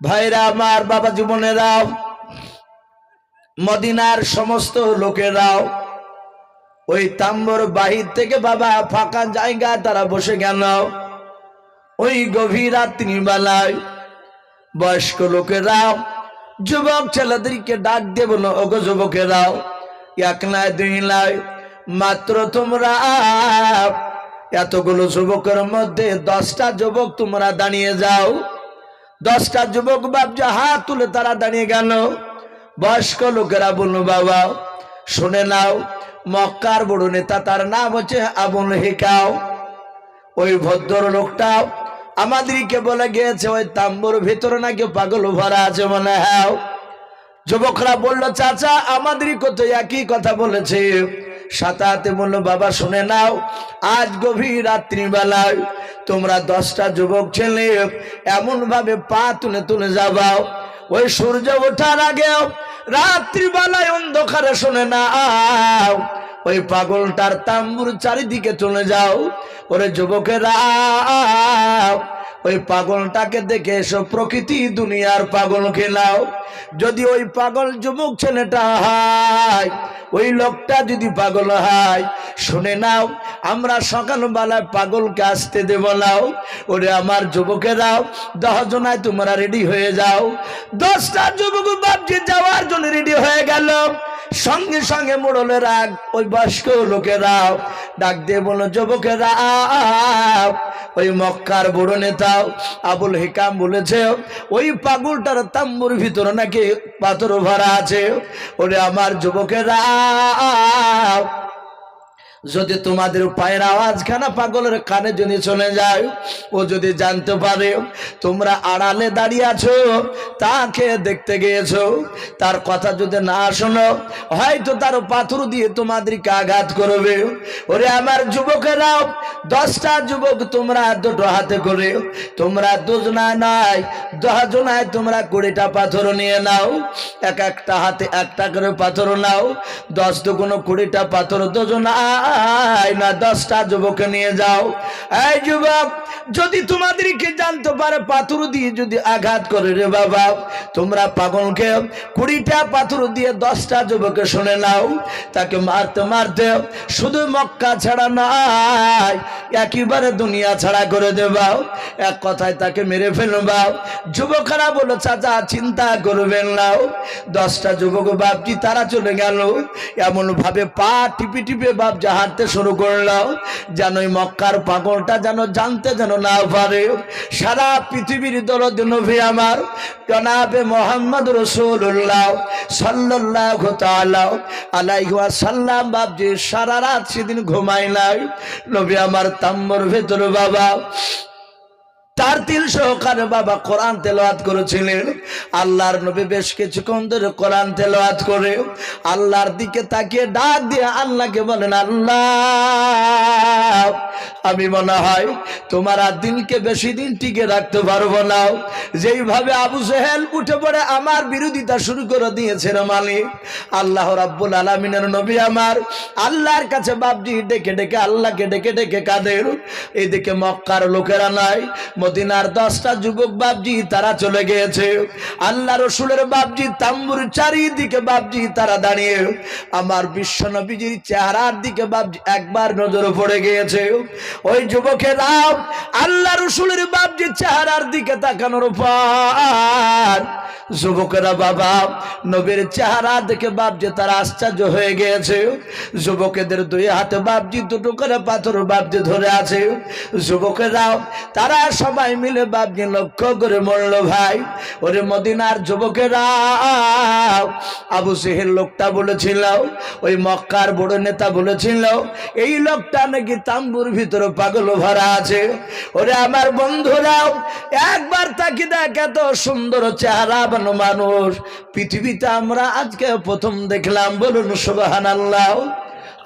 ভাইরা আমার বাবা জীবনেরাও মদিনার সমস্ত লোকেরাও ওই তাম্বর বাহির থেকে বাবা ফাঁকা জায়গা তারা বসে গেল ওই গভীর রাত্রি বেলায় বয়স্ক লোকেরাও যুবক ছেলেদেরকে ডাক দিয়ে বলো, ওগো যুবকেরাও এক নাই দুই নাই মাত্র তোমরা এতগুলো যুবকের মধ্যে দশটা যুবক তোমরা দাঁড়িয়ে যাও। দশটা যুবক বাবজা হাত তুলে তারা দাঁড়িয়ে গেল। বয়স্ক লোকেরা বলল, বাবা, শুনে নাও, মক্কার বড় নেতা তার নাম হচ্ছে আবুল হেকাও ওই ভদ্র লোকটাও আমাদেরকে বলে গিয়েছে, ওই তাম্বুর ভিতরে নাকি পাগল ভরা আছে মনে হ্যাঁ? যুবকরা বলল, চাচা, আমাদেরই কত একই কথা বলেছে। সাতাতে বলল, বাবা, শুনে নাও, আজ গভীর রাত্রিবেলায় তোমরা দশটা যুবক ছেলে এমন ভাবে পা তুলে তুলে যাবাও। ওই সূর্য ওঠার আগেও রাত্রিবেলায় অন্ধকারে শুনে নাও, ওই পাগলটার তাম্বুর চারিদিকে চলে যাও। ওরে যুবকেরা, ওই পাগলটাকে দেখে এসো, প্রকৃতি দুনিয়ার পাগল খেলাও। যদি ওই পাগল যুবক ছেলেটা হয় ওই লোকটা যদি পাগল হয়, শুনে নাও, আমরা সকালবেলায় পাগলকে আসতে দেব নাও। ওরে আমার যুবকেরাও দশজনায় তোমরা রেডি হয়ে যাও। দশটা যুবক বাপজি যাওয়ার জন্য রেডি হয়ে গেল। সঙ্গে সঙ্গে মোড়লের রাগ ওই বয়স্ক লোকেরাও ডাক দিয়ে বলল যুবকেরা ওই মক্কার বড় নেতা, আবুল হিকাম বলেছে, ওই পাগলটার তাম্বুর ভিতরে নাকি পাথর ভরা আছে। ওরে আমার যুবকেরা দাও যদি তোমাদের পায়ের আওয়াজ খানা পাগলের কানে যদি চলে যায়, ও যদি জানতে পারে তোমরা আড়ালে দাঁড়িয়ে আছো, তাকে দেখতে গিয়েছো, তার কথা যদি না শোনো, হয়তো তার পাথর দিয়ে তোমাদেরকে আঘাত করবে। ওরে আমার যুবকেরাও দশটা যুবক তোমরা দুটো হাতে করে, তোমরা দুজনা নাই দশজনায় তোমরা কুড়িটা পাথর নিয়ে নাও, এক একটা হাতে একটা করে পাথর নাও, দশ দুগুনো কুড়িটা পাথর দুজনায় না, দশটা যুবক নিয়ে যাও। এই যুবক, যদি তোমাদেরকে জানতে পারে, পাথর দিয়ে যদি আঘাত করে রে বাবা, তোমরা পাগলকে কুড়িটা পাথর দিয়ে দশটা যুবকে শুনে নাও। তাকে মারতে মারতে শুধু মক্কা ছাড়া নাই, একেবারে দুনিয়া ছাড়া করে দেবাও এক কথায় তাকে মেরে ফেলবাও যুবকেরা বলো, চাচা, চিন্তা করবেন নাও দশটা যুবক বাপটি তারা চলে গেল। এমন ভাবে পা টিপে টিপে বাপ যা হাঁটতে শুরু করলাম, যেন মক্কার পাগলটা যেন জানতে যেন না পারে। সারা পৃথিবীর দরদ নভি আমার, জনাবে মোহাম্মদ রসুল্লাহ সাল্লাহ আলাইহুয়া সাল্লাম বাবজি সারা রাত সেদিন ঘুমাই নাই। নবী আমার তাম্বর ভেতর বাবা তার তিল সহকারে বাবা কোরআন তেলাওয়াত করেছিলেন। আল্লাহর নবী বেশ কিছুক্ষণ ধরে কোরআন তেলাওয়াত করে। আল্লাহর দিকে তাকিয়ে ডাক দিয়ে আল্লাহকে বলেন, আল্লাহ, আমি মনে হয় তোমার আর দিনকে বেশি দিন টিকে রাখতে পারব না। যেইভাবে আবু সেহেল উঠে পড়ে আমার বিরোধিতা শুরু করে দিয়েছেন মালিক। আল্লাহ রাব্বুল আলমিনের নবী আমার। আল্লাহর কাছে বাপজি ডেকে ডেকে আল্লাহকে ডেকে ডেকে কাদের এদিকে মক্কার লোকেরা নাই মদিনার দশটা যুবক বাপজি তারা চলে গিয়েছে। আল্লাহ রসুলের বাপজি তাম্বুর চারিদিকে বাপজি তারা দাঁড়িয়ে। আমার বিশ্ব নবীজির চেহারার দিকে বাপজি একবার নজরে পড়ে গিয়েছে। ওই যুবকেরা আল্লাহ রসুলের বাপজির চেহারার দিকে তাকানোর পর যুবকেরা বাবা, নবীর চেহারা দেখে বাপজি তারা আশ্চর্য হয়ে গিয়েছে। যুবকেদের দুই হাতে বাপজি, দুটো করে পাথর বাপজি ধরে আছে। যুবকেরা তারা সবাই মিলে বাপজি লক্ষ্য করে মরল ভাই, ওরে মদিনার যুবকেরা, আবু সেহের লোকটা বলেছিল, ওই মক্কার বড় নেতা বলেছিল, এই লোকটা নাকি তাম্বুর ভিতরে পাগল ভরা আছে। ওরে আমার বন্ধুরাও একবার তাকে দেখ, এত সুন্দর চেহারা বানো মানুষ। পৃথিবীতে আমরা আজকে প্রথম দেখলাম, বলুন সুবাহান আল্লাহ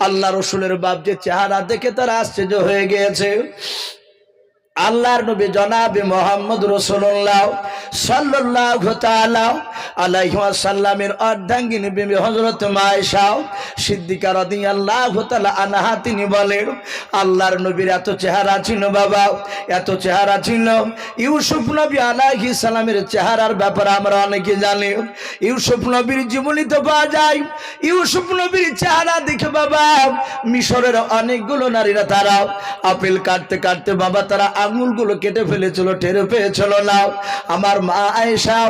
আল্লাহ রসুলের বাপ যে চেহারা দেখে তারা আশ্চর্য হয়ে গিয়েছে। আল্লাহর নবী জনাবি মোহাম্মদ রসুল্লাহ সাল্লাহ বিবি হজরত সিদ্দিকার আল্লাহ আনাহা তিনি বলেন, আল্লাহর নবীর এত চেহারা ছিল বাবা, এত চেহারা ছিল। ইউসুফ নবী আলাহি সালামের চেহারার ব্যাপারে আমরা অনেকে জানি। ইউসুফ নবীর জীবনীতে পাওয়া যায়। ইউসুফ নবীর চেহারা দেখে বাবা, মিশরের অনেকগুলো নারীরা তারা আপেল কাটতে কাটতে বাবা তারা আঙুলগুলো কেটে ফেলেছিল টেরে পেয়েছিল না। আমার মা আয়েশা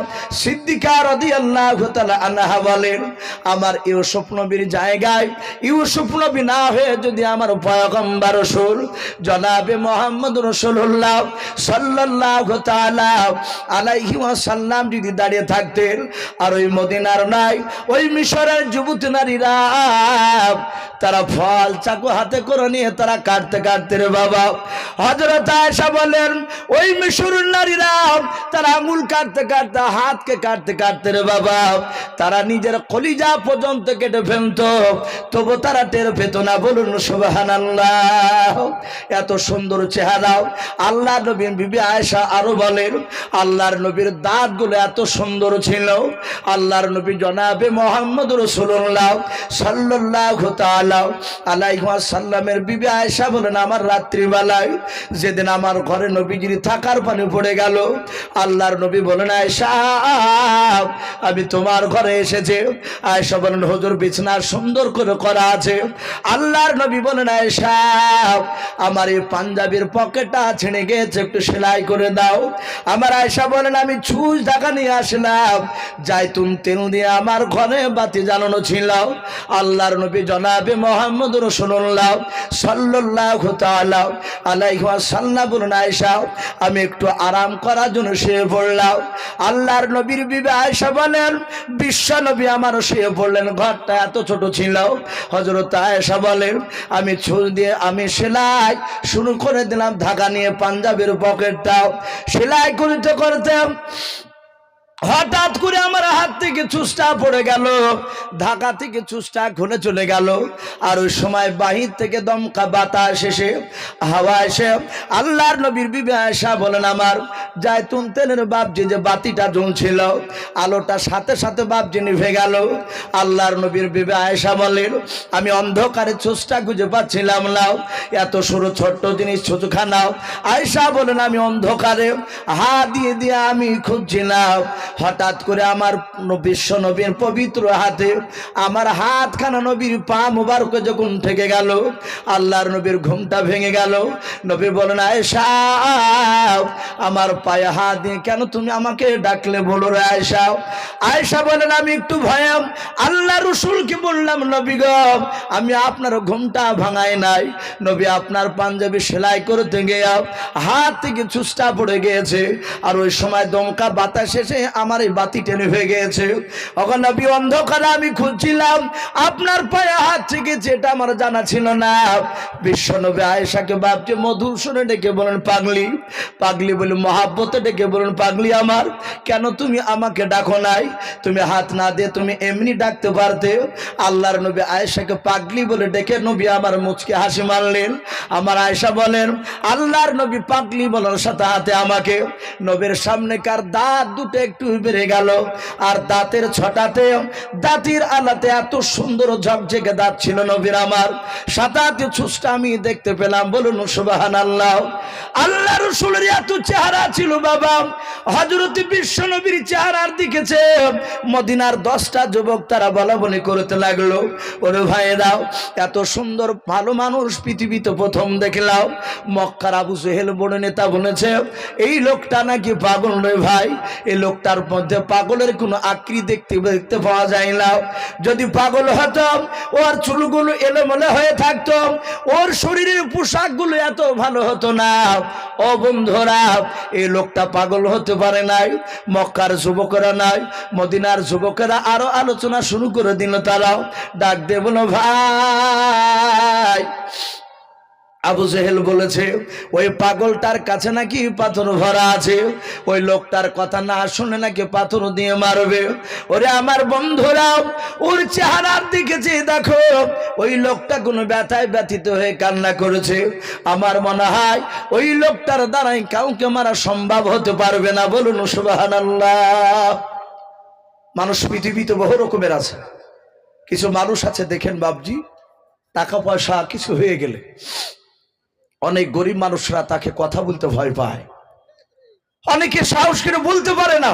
সিদ্দিকা রাদিয়াল্লাহু তাআলা আনহা বলেন, আমার ইউসুফ নবীর জায়গায় ইউসুফ নবী না হয়ে যদি আমার পয়গম্বর রাসূল জনাবে মোহাম্মদ রাসূলুল্লাহ সাল্লাল্লাহু তাআলা আলাইহি ওয়াসাল্লাম যদি দাঁড়িয়ে থাকতেন, আর ওই মদিনার নাই, ওই মিশরের যুবতী নারীরা তারা ফল চাকু হাতে করে নিয়ে তারা কাটতে কাটতে রে বাবা হজরত আয়েশা বলেন, ওই মিশরের নারীরা, তারা আঙুল কাটতে কাটতে, হাতকে কাটতে কাটতে রে বাবা, তারা নিজের কলিজা পর্যন্ত কেটে ফেলত, তবু তারা টের পেত না, বলুন সুবাহান এত সুন্দর চেহারা, আল্লাহ নবীর বিবি আয়েশা আরও বলেন, আল্লাহর নবীর দাঁতগুলো এত সুন্দর ছিল, আল্লাহর নবী জনাবে মোহাম্মদ রসুল্লাহ সাল্লাহ তালা আলাইহা সাল্লামের বিবি আয়েশা বলেন, আমার রাত্রিবেলায় যেদিন আমার ঘরে নবীজির থাকার পানি পড়ে গেল। আল্লাহর নবী বলেন, আয়েশা, আমি তোমার ঘরে এসেছে। আয়েশা বলেন, হুজুর বিছনা সুন্দর করে করা আছে। আল্লাহর নবী বলেন, আয়েশা, আমার এই পাঞ্জাবির পকেটটা ছিঁড়ে গেছে, একটু সেলাই করে দাও। আমার আয়সা বলেন, আমি ছুঁচ টাকা নিয়ে আসলাম। যাই যাইতুন তেল দিয়ে আমার ঘরে বাতি জ্বালানো ছিল। আল্লাহর নবী জনাবে মোহাম্মদ রসুল্লাহ সাল্লাহ আলাইহি ওয়াসাল্লাম না আয়সাও আমি একটু আরাম করার জন্য শুয়ে পড়লাম। আল্লাহর নবীর বিবে আয়সা বলেন, বিশ্ব নবী আমারও শুয়ে পড়লেন, ঘরটা এত ছোট ছিল। হজরত আয়সা বলেন, আমি ছুঁচ দিয়ে আমি সেলাই শুরু করে দিলাম, ঢাকা নিয়ে পাঞ্জাবের পকেটটা সেলাই করতে করতে হঠাৎ করে আমার হাত থেকে চুষ্টা পড়ে গেল, ঢাকা থেকে চুষ্টা খুলে চলে গেল। আর ওই সময় বাহির থেকে দমকা বাতাস এসে, হাওয়া এসে আল্লাহর নবীর বিবে আয়সা বলেন আমার জায়তুন তেলের বাপজি যে বাতিটা জ্বলছিল, আলোটা সাথে সাথে বাপজি নিভে গেল। আল্লাহর নবীর বিবে আয়সা বলেন আমি অন্ধকারে চুষ্টা খুঁজে পাচ্ছিলাম না, এত সরু ছোট্ট জিনিস ছুচুখানাও আয়সা বলেন, আমি অন্ধকারে হা দিয়ে দিয়ে আমি খুঁজছিলাম হঠাৎ করে আমার বিশ্ব নবীর পবিত্র হাতে আমার হাতখানা নবীর পা মুবারকে যখন ঠেকে গেল, আল্লাহর নবীর ঘুমটা ভেঙে গেল। নবী বলেন, আয়েশা, আমার পায়ে হাত দিয়ে কেন তুমি আমাকে ডাকলে বলো রে আয়েশা? আয়েশা বলেন, আমি একটু ভয়াম। আল্লাহ রসুলকে বললাম, নবী গ, আমি আপনার ঘুমটা ভাঙাই নাই। নবী আপনার পাঞ্জাবি সেলাই করতে গিয়ে হাত থেকে চুষ্টা পড়ে গিয়েছে। আর ওই সময় দমকা বাতাস এসে আমার এই বাতি টেনে হয়ে গিয়েছে। ওখানে নবী, অন্ধকারে আমি খুঁজছিলাম। আপনার পায়ে হাত থেকে যেটা আমার জানা ছিল না। বিশ্ব নবী আয়েশাকে বাপকে মধুর শুনে ডেকে বলেন, পাগলি পাগলি বলে মহাব্বতে ডেকে বলেন, পাগলি আমার, কেন তুমি আমাকে ডাকো নাই? তুমি হাত না দিয়ে তুমি এমনি ডাকতে পারতে? আল্লাহর নবী আয়েশাকে পাগলি বলে ডেকে নবী আমার মুচকে হাসি মারলেন। আমার আয়েশা বলেন, আল্লাহর নবী পাগলি বলার সাথে হাতে আমাকে। নবীর সামনে কার দাঁত দুটো একটু বেড়ে গেল। আর দাঁতের ছটাতে, দাঁতির আলাতে এত সুন্দর ঝকঝকে দাঁত ছিল নবীর আমার। সাতাতে ছুসটা আমি দেখতে পেলাম। বলুন সুবাহান আল্লাহ আল্লাহ রসুলের এত চেহারা ছিল বাবা। হজরত বিশ্ব নবীর চেহারার দিকেছে মদিনার দশটা যুবক তারা বলা বলি করতে লাগল। ওরে ভাই দাও এত সুন্দর ভালো মানুষ পৃথিবীতে প্রথম দেখলাম। মক্কার আবু সেহেল বড় নেতা বলেছে, এই লোকটা নাকি পাগল রে ভাই। এই লোকটার মধ্যে পাগলের কোনো আকৃতি দেখতে দেখতে পাওয়া যায় না। যদি পাগল হতাম, ওর চুলগুলো এলোমেলো হয়ে থাকতো, ওর শরীরের পোশাকগুলো এত ভালো হতো না। ও বন্ধুরা, এই লোকটা পাগল হতে পারে নাই, মক্কার যুবকেরা নাই, মদিনার যুবকেরা আরও আলোচনা শুরু করে দিল তারাও ডাক দে বলো ভাই। আবু জেহেল বলেছে, ওই পাগলটার কাছে নাকি পাথর ভরা আছে। ওই লোকটার কথা না শুনে নাকি পাথর দিয়ে মারবে। ওরে আমার বন্ধুরাও ওর চেহারার দিকে যে দেখো। ওই লোকটা কোনো ব্যথায় ব্যথিত হয়ে কান্না করেছে। আমার মনে হয়, ওই লোকটার দ্বারাই কাউকে মারা সম্ভব হতে পারবে না। বলুন সুবাহান মানুষ পৃথিবীতে বহু রকমের আছে। কিছু মানুষ আছে, দেখেন বাবজি টাকা পয়সা কিছু হয়ে গেলে। অনেক গরিব মানুষরা তাকে কথা বলতে ভয় পায়। অনেকে সাহস করে বলতে পারে না।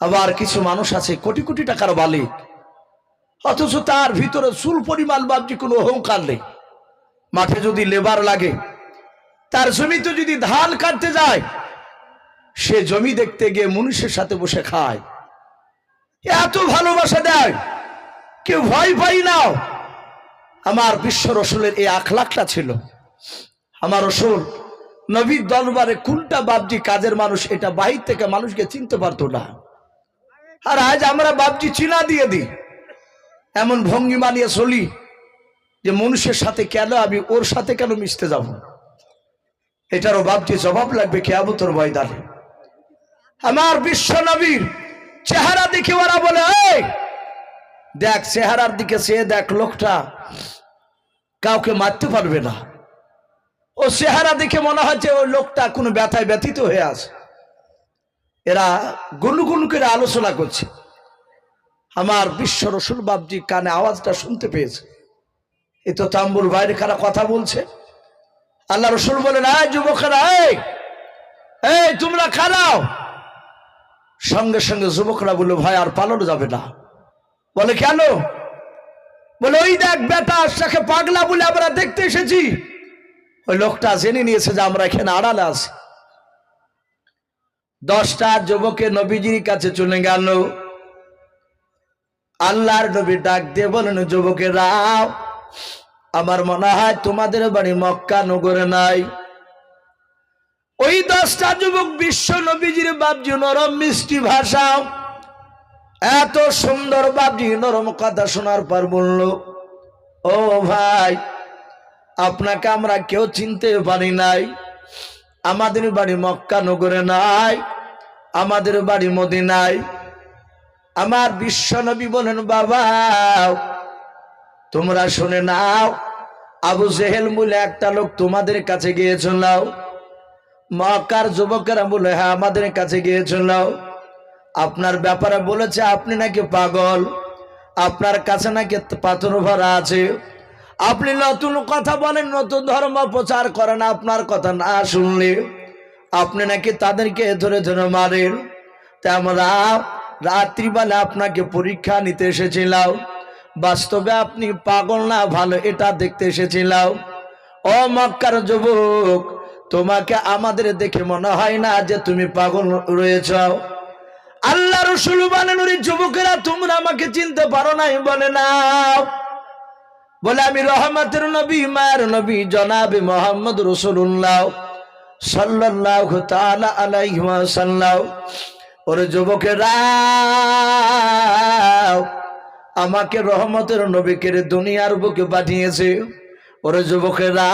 আবার কিছু মানুষ আছে, কোটি কোটি টাকার মালিক। অথচ তার ভিতরে চুল পরিমাণ বাবজি কোনো অহংকার নেই। মাঠে যদি লেবার লাগে, তার জমিতে যদি ধান কাটতে যায়, সে জমি দেখতে গিয়ে মনুষ্যের সাথে বসে খায়। এত ভালোবাসা দেয়, কেউ ভয় পাই না। আমার বিশ্ব রসুলের এই আখলাখটা ছিল। আমার রসুল, নবীর দরবারে কোনটা বাবজি কাজের মানুষ, এটা বাহির থেকে মানুষকে চিনতে পারতো না। আর আজ আমরা বাবজি চিনা দিয়ে দিই। এমন ভঙ্গি মানিয়ে চলি যে মানুষের সাথে কেন আমি ওর সাথে কেন মিশতে যাব? এটারও বাবজি জবাব লাগবে কেয়াবতর ময়দানে। আমার বিশ্ব নবীর চেহারা দেখে ওরা বলে দেখ চেহারার দিকে সে দেখ লোকটা কাউকে মারতে পারবে না। ও চেহারা দেখে মনে হচ্ছে ওই লোকটা কোনো ব্যথায় ব্যথিত হয়ে আছে। এরা গুনগুন করে আলোচনা করছে। আমার বিশ্ব রসুল বাবজি কানে আওয়াজটা শুনতে পেয়েছে। এ তো তাম্বুর বাইরে কারা কথা বলছে। আল্লাহ রসুল বলেন, এই যুবকেরা, এই তোমরা খারাও সঙ্গে সঙ্গে যুবকরা বলল, ভাই, আর পালানো যাবে না। বলে, কেন? বলে, ওই দেখ বেটা তাকে পাগলা বলে আমরা দেখতে এসেছি। ওই লোকটা জেনে নিয়েছে যে আমরা এখানে আড়ালে আছি। দশটা যুবকের নবীজির কাছে চলে গেল। আল্লাহর নবী ডাক দিয়ে বলেন যুবকেরা, আমার মনে হয় তোমাদের বাড়ি মক্কা নগরে নাই। ওই দশটা যুবক বিশ্ব নবীজির বাবজি নরম মিষ্টি ভাষা, এত সুন্দর বাবজি নরম কথা শোনার পর বলল, ও ভাই আপনাকে আমরা কেউ চিনতে পারি নাই। আমাদের বাড়ি মক্কা নগরে নাই, আমাদের বাড়ি মদিনায়। আমার বিশ্ব নবী বলেন, বাবা, তোমরা শুনে নাও, আবু জেহেল বলে একটা লোক তোমাদের কাছে গিয়েছিল। মক্কার যুবকেরা বলে হ্যাঁ আমাদের কাছে গিয়েছিল। আপনার ব্যাপারে বলেছে, আপনি নাকি পাগল? আপনার কাছে নাকি পাথর ভরা আছে? আপনি নতুন কথা বলেন, নতুন ধর্ম প্রচার করেন, আপনার কথা না শুনলে আপনি নাকি তাদেরকে ধরে ধরে মারেন। তা আমরা রাত্রিবেলা আপনাকে পরীক্ষা নিতে এসেছিলাম। বাস্তবে আপনি পাগল না, ভালো এটা দেখতে এসেছিলাম। ও মক্কার যুবক, তোমাকে আমাদের দেখে মনে হয় না যে তুমি পাগল রয়েছ। আল্লাহ রসুল বলেন যুবকেরা, তোমরা আমাকে চিনতে পারো নাই, বলে না বলে, আমি রহমতের নবী, মায়ের নবী, জনাবে মোহাম্মদ রসুল্লাহ সাল্লাহ তালা আলাইসাল্লাহ ওরে যুবকেরা, আমাকে রহমতের নবীকে দুনিয়ার বুকে পাঠিয়েছে। ওরে যুবকেরা,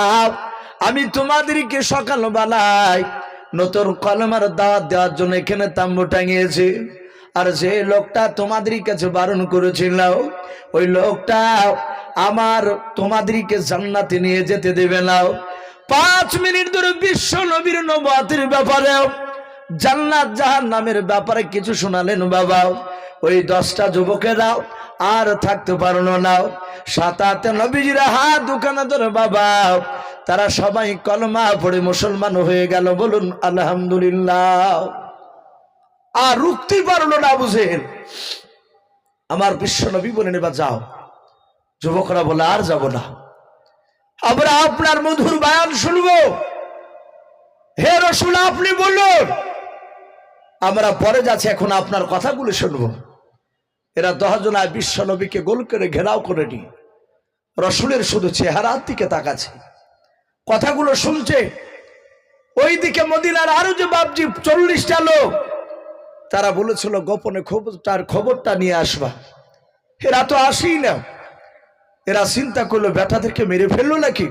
আমি তোমাদেরকে সকাল বেলায় নতুন কলমার দাওয়াত দেওয়ার জন্য এখানে তাম্বু টাঙিয়েছি। আর যে লোকটা তোমাদের কাছে বারণ করেছিল, ওই লোকটা আমার তোমাদেরকে জান্নাতে নিয়ে যেতে দেবে না। পাঁচ মিনিট ধরে বিশ্ব নবীর নবাতের ব্যাপারে, জান্নাত জাহান নামের ব্যাপারে কিছু শোনালেন বাবা। ওই দশটা যুবকেরা আর থাকতে পারল না। সাতাতে নবীজিরা হাত দোকানে ধরে, বাবা, তারা সবাই কলমা পড়ে মুসলমান হয়ে গেল। বলুন, আলহামদুলিল্লাহ। আর রুখতে পারল না বুঝেন। আমার বিশ্ব নবী বলে নেবা যাও। যুবকরা বলে, আর যাব না। আমরা আপনার মধুর বায়ান শুনব। হে রসুল, আপনি বলুন। আমরা পরে যাচ্ছি, এখন আপনার কথাগুলো শুনব। এরা দশজনায় বিশ্ব নবীকে গোল করে ঘেরাও করে নি রসুলের শুধু চেহারার দিকে তাকাচ্ছে। কথাগুলো শুনছে। ওই দিকে মদিনার আরও যে বাবজি চল্লিশটা লোক, তারা বলেছিল, গোপনে খবরটার খবরটা নিয়ে আসবা। এরা তো আসেই না। এরা চিন্তা করল, বেটাদেরকে মেরে ফেলল নাকি?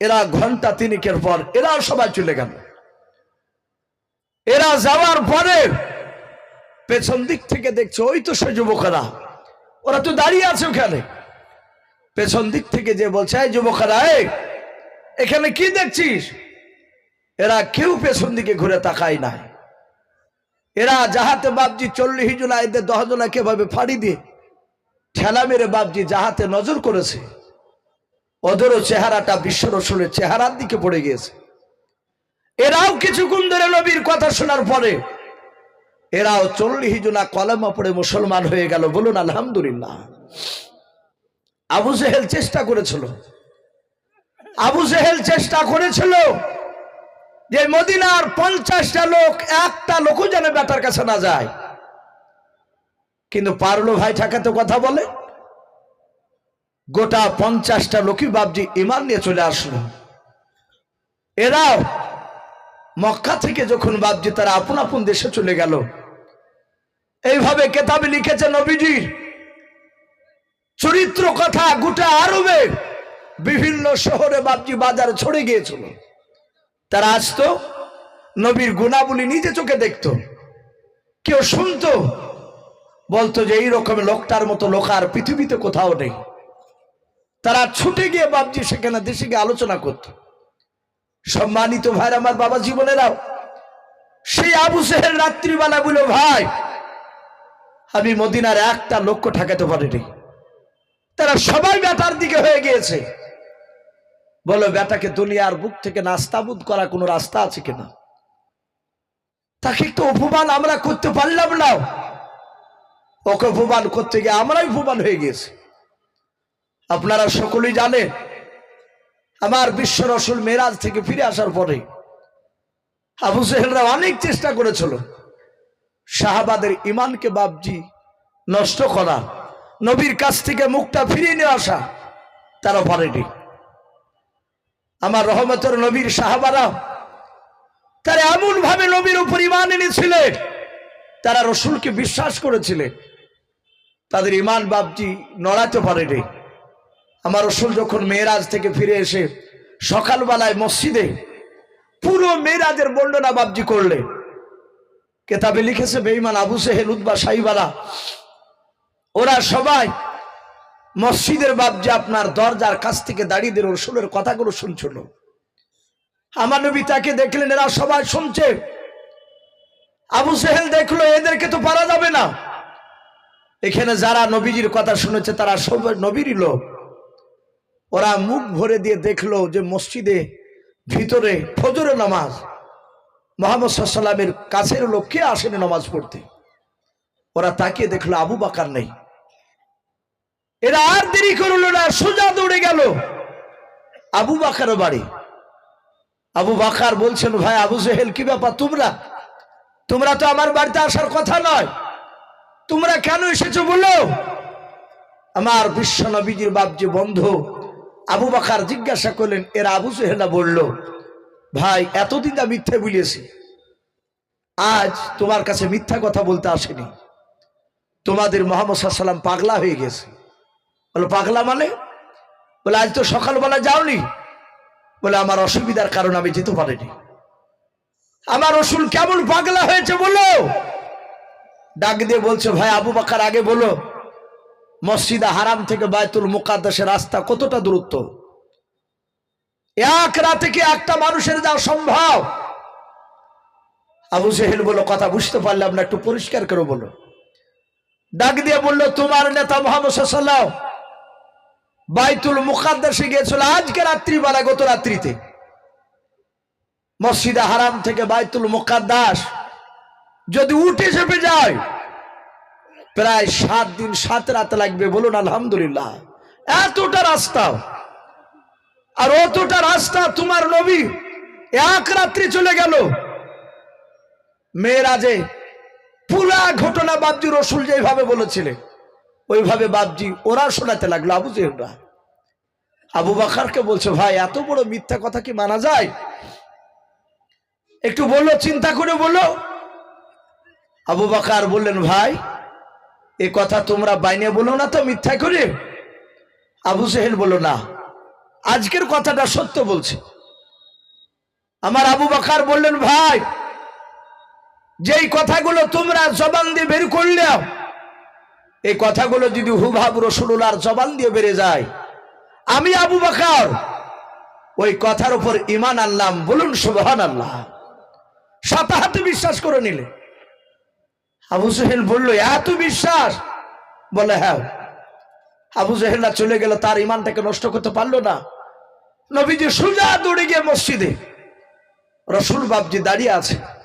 এরা ঘণ্টা তিনিকের পর এরাও সবাই চলে গেল। এরা যাওয়ার পরে পেছন দিক থেকে দেখছে, ওই তো সে যুবকেরা, ওরা তো দাঁড়িয়ে আছে ওখানে। পেছন দিক থেকে যে বলছে, এই যুবকেরা এখানে কি দেখছিস? এরা কেউ পেছন দিকে ঘুরে তাকায় নাই। এরা যাহাতে বাপজি চল্লিশ জনা এদের দশ জনাকে এভাবে ফাড়ি দিয়ে ঠেলা মেরে বাপজি যাহাতে নজর করেছে ওদেরও চেহারাটা বিশ্ব রসুলের চেহারার দিকে পড়ে গিয়েছে। এরাও কিছুক্ষণ ধরে নবীর কথা শোনার পরে এরাও চল্লিশ জনা কলেমা পড়ে মুসলমান হয়ে গেল। বলুন, আলহামদুলিল্লাহ। আবু জেহেল চেষ্টা করেছিল। আবু জেহেল চেষ্টা করেছিল যে মদিনার পঞ্চাশটা লোক একটা লোকও যেন বেটার কাছে না যায়। কিন্তু পারল ভাই ঠাকাতে কথা বলে। গোটা পঞ্চাশটা লোকই বাবজি ইমান নিয়ে চলে আসলো। এরাও মক্কা থেকে যখন বাবজি তারা আপন আপন দেশে চলে গেল। এইভাবে কেতাবে লিখেছে নবীজির চরিত্র কথা গোটা আরবে বিভিন্ন শহরে বাবজি বাজারে ছড়ে গিয়েছিল। তারা আসতো, নবীর গুণাবলী নিজে চোখে দেখতো। কেউ শুনতো বলতো যে এইরকম লোকটার মতো লোক আর পৃথিবীতে কোথাও নেই। তারা ছুটে গিয়ে বাবজি সেখানে দেশে গিয়ে আলোচনা করত। সম্মানিত ভাই আমার বাবা জীবনেরাও, সেই আবু সেহের রাত্রিবেলা বলো ভাই, আমি মদিনার একটা লক্ষ্য ঠেকাতে পারিনি। তারা সবাই বেটার দিকে হয়ে গিয়েছে। বলো, বেটাকে দুনিয়ার বুক থেকে নাস্তাবুদ করা কোনো রাস্তা আছে কিনা? তাকে একটু অপমান আমরা করতে পারলাম না। ওকে অপমান করতে গিয়ে আমরাই অপমান হয়ে গেছি আপনারা সকলেই জানেন, আমার বিশ্ব রসুল মেরাজ থেকে ফিরে আসার পরে আবু সেহেলরা অনেক চেষ্টা করেছিল শাহাবাদের ইমানকে বাবজি নষ্ট করা, নবীর কাছ থেকে মুখটা ফিরিয়ে নিয়ে আসা, তারা পারেনি। আমার রহমতের নবীর সাহাবারা তারা এমন ভাবে নবীর উপর ইমান এনেছিলেন, তারা রসুলকে বিশ্বাস করেছিলেন। তাদের ইমান বাবজি নড়াতে পারেনি আমার রসুল যখন মেয়েরাজ থেকে ফিরে এসে সকালবেলায় মসজিদে পুরো মেয়েরাজের বর্ণনা বাবজি করলে, কেতাবে লিখেছে বেইমান আবু সেহেল উদ্বা সাইবালা, ওরা সবাই মসজিদের বাবজি আপনার দরজার কাছ থেকে দাঁড়িয়ে রসুলের কথাগুলো শুনছিল। আমার নবী তাকে দেখলেন, এরা সবাই শুনছে। আবু সেহেল দেখল, এদেরকে তো পারা যাবে না। এখানে যারা নবীজির কথা শুনেছে, তারা সব নবীরই লোক। ওরা মুখ ভরে দিয়ে দেখল যে মসজিদে ভিতরে ফজরে নামাজ। মোহাম্মদ সাল্লামের কাছের লোক কে আসেনি নামাজ পড়তে? ওরা তাকিয়ে দেখল, আবু বাকার নেই। এরা আর দেরি করল না, সোজা দৌড়ে গেল। আবু বাকার বাড়ি। আবু বাকার বলছেন, ভাই, আবু জেহেল, কি ব্যাপার? তোমরা তোমরা তো আমার বাড়িতে আসার কথা নয়। তোমরা কেন এসেছ বলল আমার বিশ্ব নবীজির বাপ যে বন্ধু, আবু বাখার জিজ্ঞাসা করলেন, এরা আবু জেহেলা বলল, ভাই, এতদিন তা মিথ্যে বলিয়েছি, আজ তোমার কাছে মিথ্যা কথা বলতে আসেনি। তোমাদের মোহাম্মদ সাল্লাম পাগলা হয়ে গেছে। বলো, পাগলা মানে? বলে, আজ তো সকালবেলা যাওনি। বলে, আমার অসুবিধার কারণ আমি যেতে পারিনি। আমার রসুল কেমন পাগলা হয়েছে বলো? ডাক দিয়ে বলছে, ভাই, আবু বাকার, আগে বলো, মসজিদা হারাম থেকে বায়তুল মুকাদ্দাসের রাস্তা কতটা দূরত্ব? এক রাতে কি একটা মানুষের যাওয়া সম্ভব? আবু সেহেল বলো কথা বুঝতে পারলাম না একটু পরিষ্কার করে বলো। ডাক দিয়ে বলল, তোমার নেতা মোহাম্মদ বাইতুল মুকাদ্দাসে গিয়েছিল আজকে রাত্রিবেলা, গত রাত্রিতে। মসজিদে হারাম থেকে বাইতুল মুকাদ্দাস যদি উঠে চেপে যায়, প্রায় সাত দিন, সাত রাত লাগবে, বলুন আলহামদুলিল্লাহ। এতটা রাস্তা। আর অতটা রাস্তা তোমার নবী এক রাত্রি চলে গেল। মেয়েরাজে, পুরা ঘটনা বাবজি রসুল যেভাবে বলেছিলেন, ওইভাবে বাবজি ওরা শোনাতে লাগল, আবু জেহরা আবু বাকারকে বলছে, ভাই, এত বড় মিথ্যা কথা কি মানা যায়? একটু বলল, চিন্তা করে বলল আবু বাকার বললেন, ভাই, এ কথা তোমরা বাইনে বলো না তো মিথ্যা করে? আবু সেহেল বলল, না, আজকের কথাটা সত্য বলছে। আমার আবু বাকার বললেন, ভাই, যেই কথাগুলো তোমরা জবান দিয়ে বের করলে এই কথাগুলো যদি হুভাব রসুলার জবান দিয়ে বেড়ে যায়, আমি আবু বাকার, ওই কথার উপর ইমান আনলাম, বলুন সুবহান আল্লাহ সাতাহাতে বিশ্বাস করে নিলে। আবু সোহেল বলল এত বিশ্বাস? বলে হ্যাঁ। আবু জহেল্লা চলে গেল, তার ইমানটাকে নষ্ট করতে পারল না। নবীজি সুজা দৌড়ে গিয়ে মসজিদে। রসুল বাবজি দাঁড়িয়ে আছে।